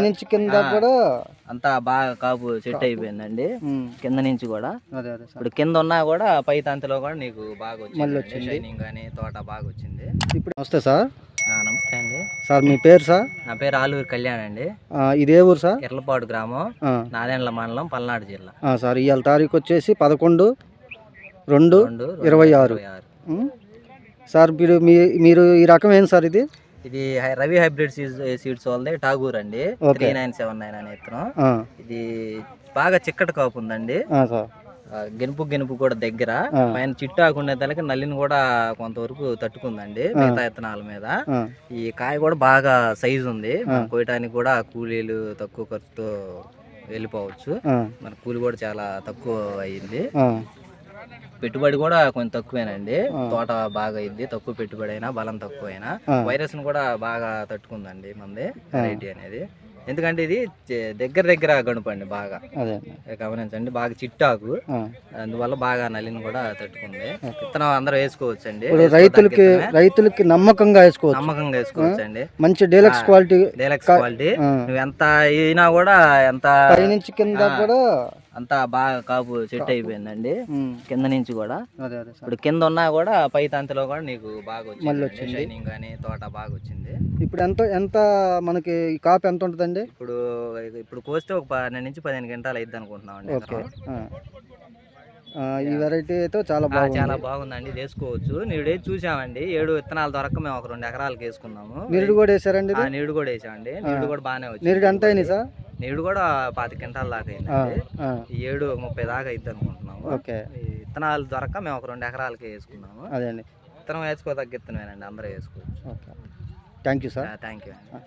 పైనుంచి కింద. కూడా అంతా బాగా కాపు సెట్ అయిపోయిందండి. కింద నుంచి కూడా. అదే అదే సార్. ఇప్పుడు కింద ఉన్నా కూడా పై తంతిలో కూడా నీకు బాగా మళ్ళీ వచ్చింది. వచ్చింది. షైనింగ్ కానీ తోట బాగా వచ్చింది. ఇప్పుడు నమస్తే సార్. నమస్తే అండి. సార్ మీ పేరు సార్? నా పేరు ఆలూరు కళ్యాణ్ అండి. ఇదే ఊరు సార్? ఎర్లపాడు గ్రామం నాదెండ్ల మండలం పల్నాడు జిల్లా. సార్ ఇవాళ తారీఖు వచ్చేసి పదకొండు రెండు ఇరవై ఆరు. సార్ మీరు మీ మీరు ఈ రకం ఏంటి సార్ ఇది? ఇది రవి హైబ్రిడ్ సీడ్స్ సీడ్స్ వాళ్ళది టాగూర్ అండి. త్రీ నైన్ సెవెన్ నైన్ అనే ఇత్తనం. ఇది బాగా చిక్కటి కాపు ఉందండి. గెనుపు గెనుపు కూడా దగ్గర. పైన చిట్టు ఆకునే దానికి నల్లిని కూడా కొంతవరకు తట్టుకుందండి మిగతా ఇత్తనాల మీద. ఈ కాయ కూడా బాగా సైజు ఉంది. కోయటానికి కూడా కూలీలు తక్కువ ఖర్చుతో వెళ్ళిపోవచ్చు. మన కూలి కూడా చాలా తక్కువ అయ్యింది ఆ, పెట్టుబడి కూడా కొంచెం తక్కువేనండి. తోట బాగా అయింది తక్కువ పెట్టుబడి అయినా బలం తక్కువ అయినా. వైరస్ను కూడా బాగా తట్టుకుందండి మంది వెరైటీ అనేది ఎందుకంటే ఇది దగ్గర దగ్గర గడుపండి బాగా. గమనించండి బాగా చిట్టాకు. అందువల్ల బాగా నల్లిని కూడా తట్టుకుంది. విత్తనం అందరూ వేసుకోవచ్చు అండి రైతులకి రైతులకి నమ్మకంగా వేసుకోవచ్చు. నమ్మకంగా వేసుకోవచ్చు అండి మంచి డీలక్స్. Quality deluxe quality. నువ్వు ఎంత అయినా కూడా ఎంత పైనుంచి కింద. కూడా అంత బాగా కాపు సెట్ అయిపోయిందండి. కింద నుంచి కూడా. ఇప్పుడు కింద ఉన్నా కూడా పై తంతిలో కూడా నీకు బాగా మళ్ళీ వచ్చింది వచ్చింది. షైనింగ్ కానీ తోట బాగా వచ్చింది. ఇప్పుడు ఎంత ఎంత మనకి కాపు ఎంత ఉంటుందండి ఇప్పుడు ఇప్పుడు కోస్తే ఒక పన్నెండు నుంచి పదిహేను గంటలు అయిద్ది అనుకుంటున్నాం అండి ఓకే ఈ వెరైటీ అయితే చాలా బాగుంది. చాలా బాగుందండి వేసుకోవచ్చు. నీడు చూసామండి ఏడు విత్తనాల దొరక మేము ఒక రెండు ఎకరాలకు వేసుకున్నాము. నిరుడు కూడా వేసారండి నీడు కూడా వేసామండి. నీడు కూడా బాగానే వచ్చింది. నిరుడు ఎంత అయినాయి సార్? నీడు కూడా పాతి క్వింటాల దాకా ఈ ఏడు ముప్పై దాకా అయిద్ది అనుకుంటున్నాము. ఓకే. విత్తనాలు దొరక మేము ఒక రెండు ఎకరాలకి వేసుకున్నాము. అదే అండి. విత్తనం వేసుకోదగ్గ విత్తనమేనండి అందరూ వేసుకోవచ్చు. Okay. Thank you sir. Thank you అండి.